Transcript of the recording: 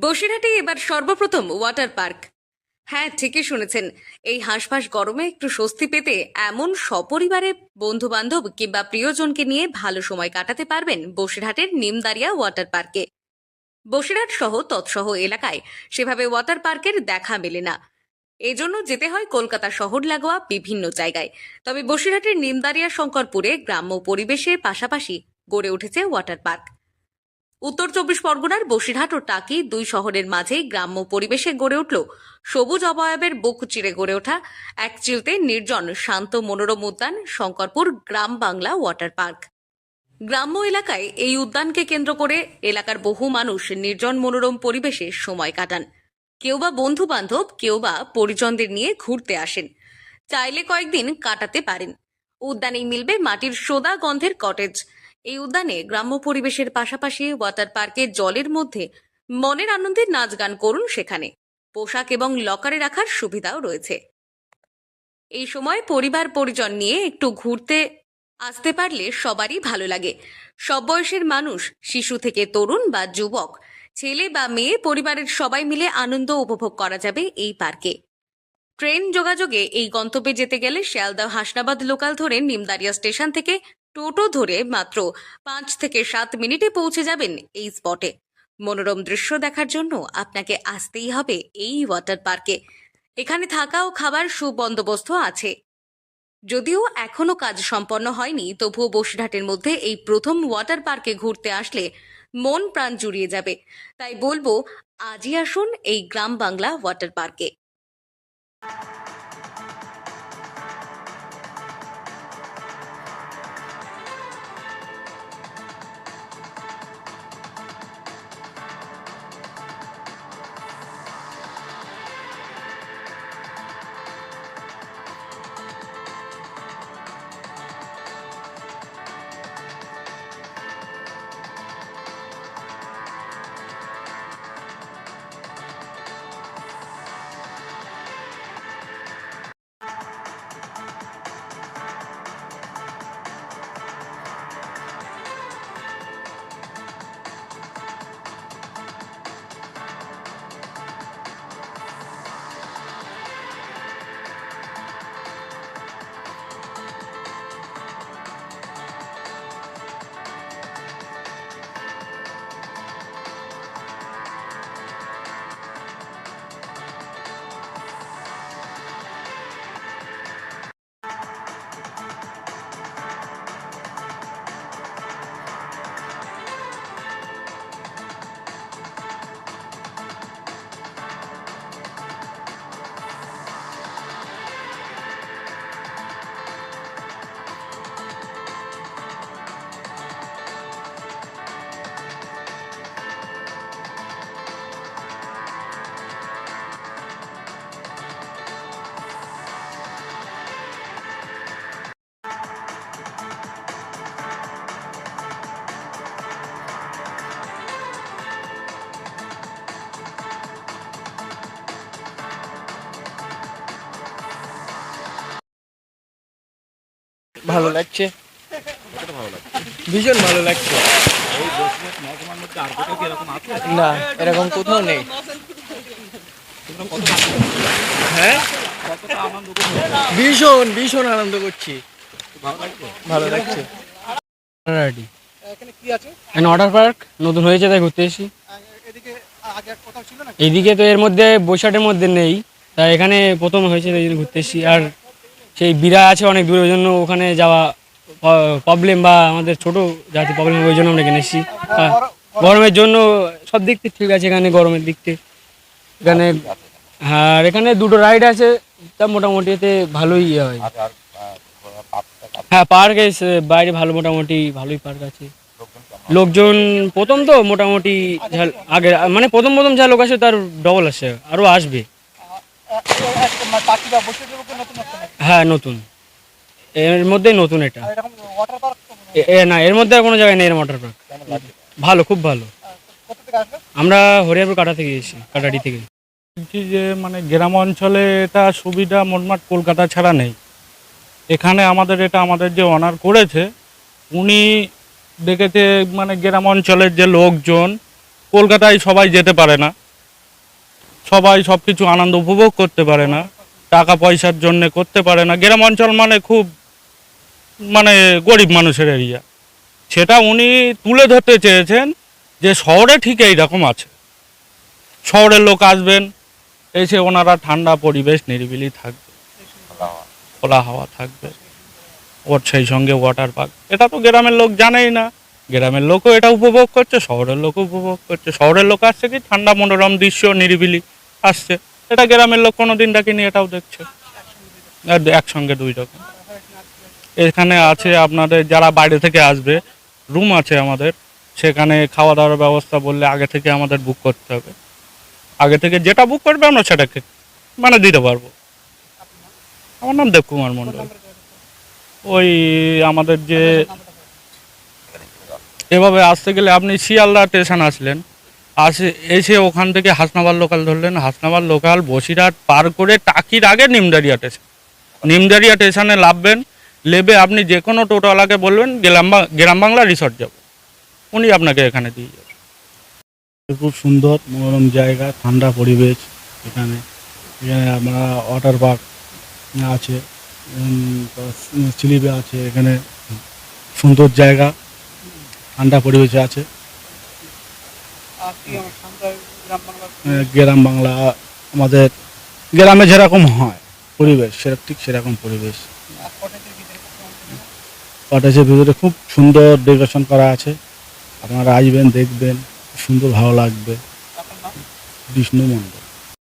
বসিরহাটে এবার সর্বপ্রথম water park. হ্যাঁ ঠিকই শুনেছেন। এই হাঁসফাঁস গরমে একটু স্বস্তি পেতে এমন সপরিবারে বন্ধু বান্ধব কিংবা প্রিয়জনকে নিয়ে ভালো সময় কাটাতে পারবেন বসিরহাটের নিমদারিয়া ওয়াটার পার্কে। বসিরহাট সহ তৎসহ এলাকায় সেভাবে ওয়াটার পার্কের দেখা মেলে না। এজন্য যেতে হয় কলকাতা শহর লাগোয়া বিভিন্ন জায়গায়। তবে বসিরহাটের নিমদারিয়া শঙ্করপুরে গ্রাম্য পরিবেশের পাশাপাশি গড়ে উঠেছে ওয়াটার পার্ক। উত্তর চব্বিশ পরগনার বসিরহাট ও টাকি দুই শহরের মাঝেই গ্রাম্য পরিবেশে গড়ে উঠল সবুজ অবয়বের বুক চিরে গড়ে ওঠা এক চিলতে নির্জন শান্ত মনোরম উদ্যান শঙ্করপুর গ্রাম বাংলা ওয়াটার পার্ক। গ্রাম্য এলাকায় এই উদ্যানকে কেন্দ্র করে এলাকার বহু মানুষ নির্জন মনোরম পরিবেশে সময় কাটান। কেউ বা বন্ধু বান্ধব কেউ বা পরিজনদের নিয়ে ঘুরতে আসেন। চাইলে কয়েকদিন কাটাতে পারেন। উদ্যানেই মিলবে মাটির সোদা গন্ধের কটেজ এই উদ্যানে গ্রাম্য পরিবেশের পাশাপাশি ওয়াটার পার্কে জলের মধ্যে মনের আনন্দে নাচ গান করুন সেখানে। পোশাক এবং লকারে রাখার সুবিধাও রয়েছে। এই সময় পরিবার পরিজন নিয়ে একটু ঘুরতে আসতে পারলে সবারই ভালো লাগে। সব বয়সের মানুষ, শিশু থেকে তরুণ বা যুবক, ছেলে বা মেয়ে পরিবারের সবাই মিলে আনন্দ উপভোগ করা যাবে এই পার্কে। ট্রেন যোগাযোগে এই গন্তব্যে যেতে গেলে শিয়ালদহ হাসনাবাদ লোকাল ধরে নিমদারিয়া স্টেশন থেকে টোটো ধরে মাত্র পাঁচ থেকে সাত মিনিটে পৌঁছে যাবেন এই স্পটে। মনোরম দৃশ্য দেখার জন্য আপনাকে আসতেই হবে এই ওয়াটার পার্কে। এখানে থাকা ও খাবার সুবন্দোবস্ত আছে। যদিও এখনও কাজ সম্পন্ন হয়নি, তবুও বসিরহাটের মধ্যে এই প্রথম ওয়াটার পার্কে ঘুরতে আসলে মন প্রাণ জুড়িয়ে যাবে। তাই বলব, আজই আসুন এই গ্রাম বাংলা ওয়াটার পার্কে। ভালো লাগছে? ভীষণ ভালো লাগছে। না এরকম কোথাও নেই। হ্যাঁ? ভীষণ ভীষণ আনন্দ করছি। ভালো লাগছে। রেডি। ওয়াটার পার্ক নতুন হয়েছে তাই ঘুরতে এসেছি। এইদিকে তো এর মধ্যে বৈশাখের মধ্যে নেই তাই এখানে প্রথম হয়েছে তাই ঘুরতে এসেছি। আর সেই বিরা আছে অনেক দূর, ওই জন্য ওখানে যাওয়া প্রবলেম বা আমাদের ছোট জাতি প্রবলেম ওই জন্য আমরা এখানে এসেছি। গরমের জন্য সব দিক থেকে ঠিক আছে, এখানে গরমের দিক থেকে। এখানে, আর এখানে দুটো রাইড আছে, তা মোটামুটি এতে ভালোই ইয়ে হয়। হ্যাঁ পার্ক বাইরে ভালো, মোটামুটি ভালোই পার্ক আছে। লোকজন, প্রথম তো মোটামুটি আগে মানে প্রথম প্রথম যা লোক আসে তার ডবল আসে, আরও আসবে। হ্যাঁ নতুন। এর মধ্যে নতুন এটা। না, এর মধ্যে কোনো জায়গায় নেই এরম ওয়াটার পার্ক ভালো, খুব ভালো। আমরা হরিয়ারপুর কাটা থেকে এসেছি কাটাটি থেকে। বলছি যে মানে গ্রাম অঞ্চলে এটা সুবিধা মোটমাট কলকাতা ছাড়া নেই। এখানে আমাদের এটা, আমাদের যে অনার করেছে, উনি দেখেছে মানে গ্রাম অঞ্চলের যে লোকজন, কলকাতায় সবাই যেতে পারে না। সবাই সব কিছু আনন্দ উপভোগ করতে পারে না। টাকা পয়সার জন্য করতে পারে না। গ্রাম অঞ্চল মানে খুব মানে গরিব মানুষের এরিয়া সেটা উনি তুলে ধরতে চেয়েছেন যে শহরে ঠিক এইরকম আছে। শহরের লোক আসবেন, এসে ওনারা ঠান্ডা পরিবেশ নিরিবিলি থাকবে। খোলা হাওয়া থাকবে। ওর সেই সঙ্গে ওয়াটার পার্ক এটা তো গ্রামের লোক জানেই না। গ্রামের লোকও এটা উপভোগ করছে, শহরের লোকও উপভোগ করছে। শহরের লোক আসছে কি? ঠান্ডা, মনোরম দৃশ্য, নিরিবিলি আসছে। এটা গ্রামের লোক কোনো দিন ডাকিনি এটাও দেখছে। আর একসঙ্গে দুই রকম। এখানে আছে আপনাদের, যারা বাইরে থেকে আসবে, রুম আছে আমাদের। সেখানে খাওয়া দাওয়ার ব্যবস্থা বললে আগে থেকে আমাদের বুক করতে হবে। আগে থেকে যেটা বুক করবে আমরা সেটাকে মানে দিতে পারব। আমার নাম দেবকুমার মণ্ডল। ওই আমাদের যে এভাবে আসতে গেলে আপনি শিয়ালদা স্টেশন আসলেন। আসে, এসে ওখান থেকে হাসনাবাদ লোকাল ধরলেন। হাসনাবাদ লোকাল বসিরহাট পার করে টাকির আগে নিমদারিয়া স্টেশন নিমদারিয়া স্টেশনে নামবেন লেবে আপনি যে কোনো টোটোওয়ালাকে বলবেন গ্রাম গ্রাম বাংলা রিসর্ট যাব। উনি আপনাকে এখানে দিয়ে যাবে। খুব সুন্দর, মনোরম জায়গা, ঠান্ডা পরিবেশ এখানে। এখানে আমরা ওয়াটার পার্ক আছে চিলিপে আছে এখানে। সুন্দর জায়গা। ঠান্ডা পরিবেশে আছে। গ্রাম বাংলা আমাদের গ্রামে যেরকম হয় পরিবেশ সেরকম ঠিক সেরকম পরিবেশ। কটেজের ভিতরে খুব সুন্দর ডেকোরেশন করা আছে। আপনারা আসবেন দেখবেন সুন্দর ভালো লাগবে। বিষ্ণু মন্ডল